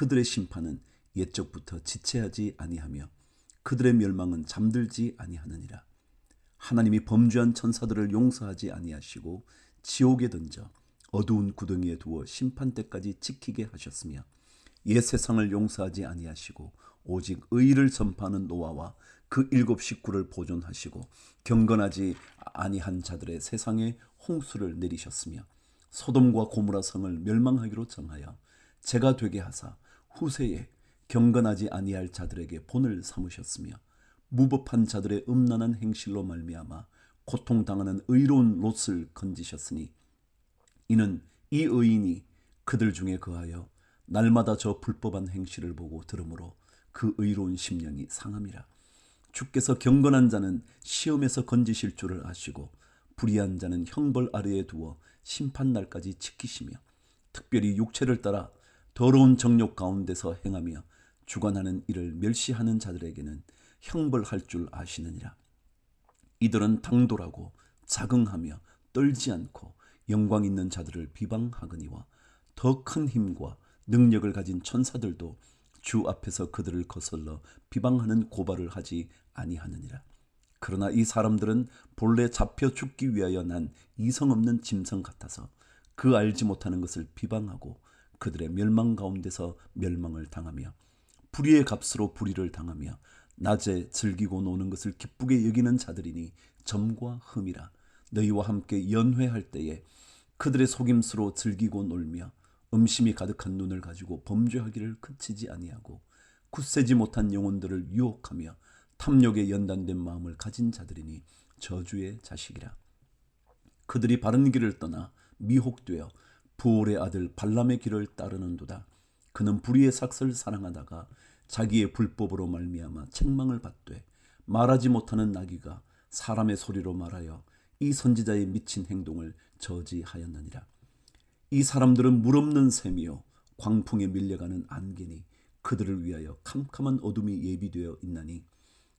그들의 심판은 옛적부터 지체하지 아니하며 그들의 멸망은 잠들지 아니하느니라. 하나님이 범죄한 천사들을 용서하지 아니하시고 지옥에 던져 어두운 구덩이에 두어 심판 때까지 지키게 하셨으며 옛 세상을 용서하지 아니하시고 오직 의를 전파하는 노아와 그 일곱 식구를 보존하시고 경건하지 아니한 자들의 세상에 홍수를 내리셨으며 소돔과 고무라 성을 멸망하기로 정하여 제가 되게 하사 후세에 경건하지 아니할 자들에게 본을 삼으셨으며 무법한 자들의 음란한 행실로 말미암아 고통당하는 의로운 롯을 건지셨으니 이는 이 의인이 그들 중에 거하여 날마다 저 불법한 행실을 보고 들으므로 그 의로운 심령이 상함이라. 주께서 경건한 자는 시험에서 건지실 줄을 아시고 불의한 자는 형벌 아래에 두어 심판 날까지 지키시며 특별히 육체를 따라 더러운 정욕 가운데서 행하며 주관하는 이를 멸시하는 자들에게는 형벌할 줄 아시느니라. 이들은 당돌하고 자긍하며 떨지 않고 영광 있는 자들을 비방하거니와 더 큰 힘과 능력을 가진 천사들도 주 앞에서 그들을 거슬러 비방하는 고발을 하지 아니하느니라. 그러나 이 사람들은 본래 잡혀 죽기 위하여 난 이성 없는 짐승 같아서 그 알지 못하는 것을 비방하고 그들의 멸망 가운데서 멸망을 당하며 불의의 값으로 불의를 당하며 낮에 즐기고 노는 것을 기쁘게 여기는 자들이니 점과 흠이라 너희와 함께 연회할 때에 그들의 속임수로 즐기고 놀며 음심이 가득한 눈을 가지고 범죄하기를 그치지 아니하고 굳세지 못한 영혼들을 유혹하며 탐욕에 연단된 마음을 가진 자들이니 저주의 자식이라. 그들이 바른 길을 떠나 미혹되어 부올의 아들 발람의 길을 따르는도다. 그는 불의의 삭슬 사랑하다가 자기의 불법으로 말미암아 책망을 받되 말하지 못하는 나귀가 사람의 소리로 말하여 이 선지자의 미친 행동을 저지하였느니라. 이 사람들은 물 없는 샘이요 광풍에 밀려가는 안개니 그들을 위하여 캄캄한 어둠이 예비되어 있나니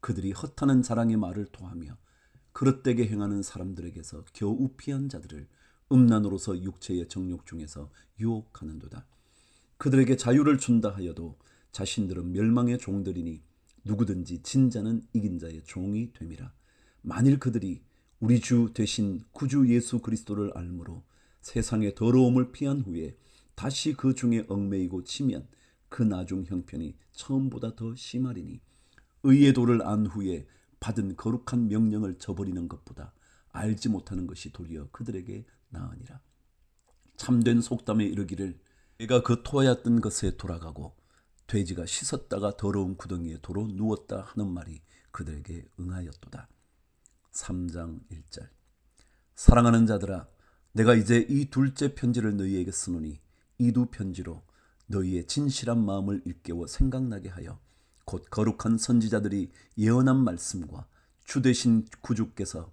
그들이 헛하는 자랑의 말을 토하며 그릇되게 행하는 사람들에게서 겨우 피한 자들을 음란으로서 육체의 정욕 중에서 유혹하는도다. 그들에게 자유를 준다 하여도 자신들은 멸망의 종들이니 누구든지 진자는 이긴 자의 종이 됨이라. 만일 그들이 우리 주 대신 구주 예수 그리스도를 알므로 세상의 더러움을 피한 후에 다시 그 중에 얽매이고 치면 그 나중 형편이 처음보다 더 심하리니 의의 도를 안 후에 받은 거룩한 명령을 저버리는 것보다 알지 못하는 것이 도리어 그들에게 나으니라. 참된 속담에 이르기를 내가 그 토하였던 것에 돌아가고 돼지가 씻었다가 더러운 구덩이에 도로 누웠다 하는 말이 그들에게 응하였도다. 3장 1절 사랑하는 자들아 내가 이제 이 둘째 편지를 너희에게 쓰노니 이 두 편지로 너희의 진실한 마음을 일깨워 생각나게 하여 곧 거룩한 선지자들이 예언한 말씀과 주 대신 구주께서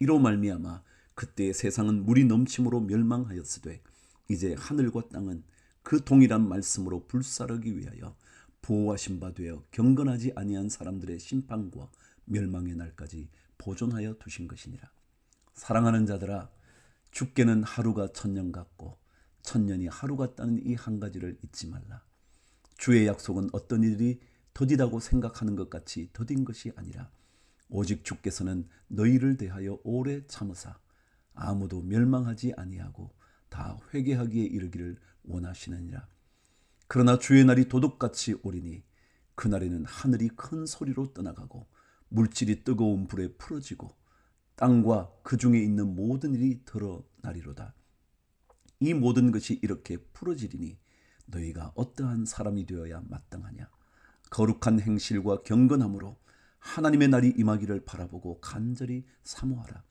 이로 말미암아 그때 세상은 물이 넘침으로 멸망하였으되 이제 하늘과 땅은 그 동일한 말씀으로 불사르기 위하여 보호하신 바 되어 경건하지 아니한 사람들의 심판과 멸망의 날까지 보존하여 두신 것이니라. 사랑하는 자들아 죽게는 하루가 천년 같고 천년이 하루 같다는 이 한 가지를 잊지 말라. 주의 약속은 어떤 일이 더디다고 생각하는 것 같이 더딘 것이 아니라 오직 주께서는 너희를 대하여 오래 참으사 아무도 멸망하지 아니하고 다 회개하기에 이르기를 원하시느니라. 그러나 주의 날이 도둑같이 오리니 그날에는 하늘이 큰 소리로 떠나가고 물질이 뜨거운 불에 풀어지고 땅과 그 중에 있는 모든 일이 드러나리로다. 이 모든 것이 이렇게 풀어지리니 너희가 어떠한 사람이 되어야 마땅하냐 거룩한 행실과 경건함으로 하나님의 날이 임하기를 바라보고 간절히 사모하라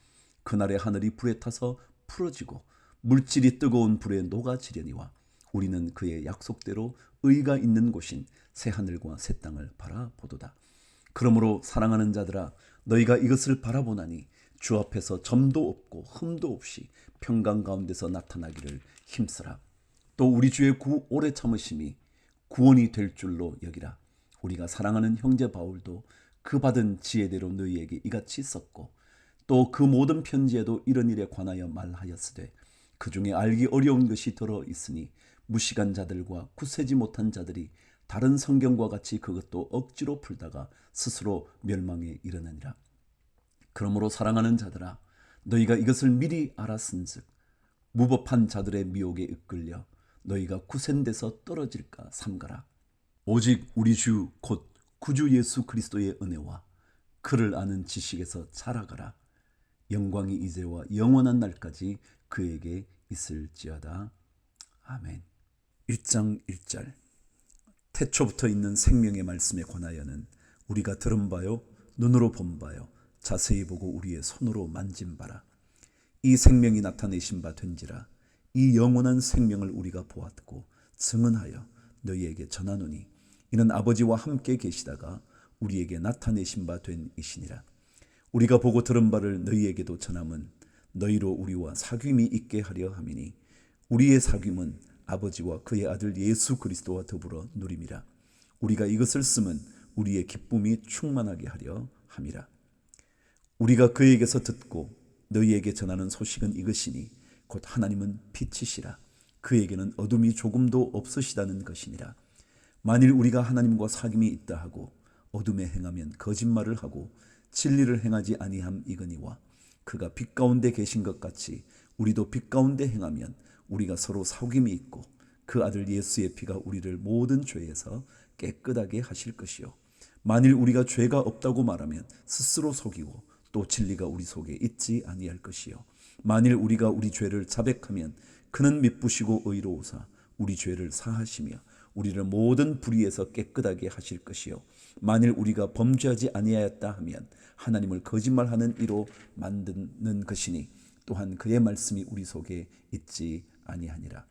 그날에 하늘이 불에 타서 풀어지고 물질이 뜨거운 불에 녹아지려니와 우리는 그의 약속대로 의가 있는 곳인 새 하늘과 새 땅을 바라보도다 그러므로 사랑하는 자들아 너희가 이것을 바라보나니 주 앞에서 점도 없고 흠도 없이 평강 가운데서 나타나기를 힘쓰라. 또 우리 주의 구 오래 참으심이 구원이 될 줄로 여기라. 우리가 사랑하는 형제 바울도 그 받은 지혜대로 너희에게 이같이 썼고 또 그 모든 편지에도 이런 일에 관하여 말하였으되 그 중에 알기 어려운 것이 들어 있으니 무식한 자들과 굳세지 못한 자들이 다른 성경과 같이 그것도 억지로 풀다가 스스로 멸망에 이르느니라. 그러므로 사랑하는 자들아 너희가 이것을 미리 알았은즉 무법한 자들의 미혹에 이끌려 너희가 구센돼서 떨어질까 삼가라 오직 우리 주 곧 구주 예수 그리스도의 은혜와 그를 아는 지식에서 자라가라. 영광이 이제와 영원한 날까지 그에게 있을지어다. 아멘. 1장 1절. 태초부터 있는 생명의 말씀에 관하여는 우리가 들은 바요 눈으로 본 바요 자세히 보고 우리의 손으로 만진 바라. 이 생명이 나타내신 바 된지라 이 영원한 생명을 우리가 보았고 증언하여 너희에게 전하노니 이는 아버지와 함께 계시다가 우리에게 나타내신 바 된 이시니라. 우리가 보고 들은 바를 너희에게도 전함은 너희로 우리와 사귐이 있게 하려 함이니 우리의 사귐은 아버지와 그의 아들 예수 그리스도와 더불어 누림이라. 우리가 이것을 쓰면 우리의 기쁨이 충만하게 하려 함이라. 우리가 그에게서 듣고 너희에게 전하는 소식은 이것이니 곧 하나님은 빛이시라. 그에게는 어둠이 조금도 없으시다는 것이니라 만일 우리가 하나님과 사귐이 있다 하고 어둠에 행하면 거짓말을 하고 진리를 행하지 아니함 이거니와 그가 빛 가운데 계신 것 같이 우리도 빛 가운데 행하면 우리가 서로 사귐이 있고 그 아들 예수의 피가 우리를 모든 죄에서 깨끗하게 하실 것이요. 만일 우리가 죄가 없다고 말하면 스스로 속이고 또 진리가 우리 속에 있지 아니할 것이요. 만일 우리가 우리 죄를 자백하면 그는 미쁘시고 의로우사 우리 죄를 사하시며 우리를 모든 불의에서 깨끗하게 하실 것이요. 만일 우리가 범죄하지 아니하였다 하면 하나님을 거짓말하는 이로 만드는 것이니 또한 그의 말씀이 우리 속에 있지 아니하니라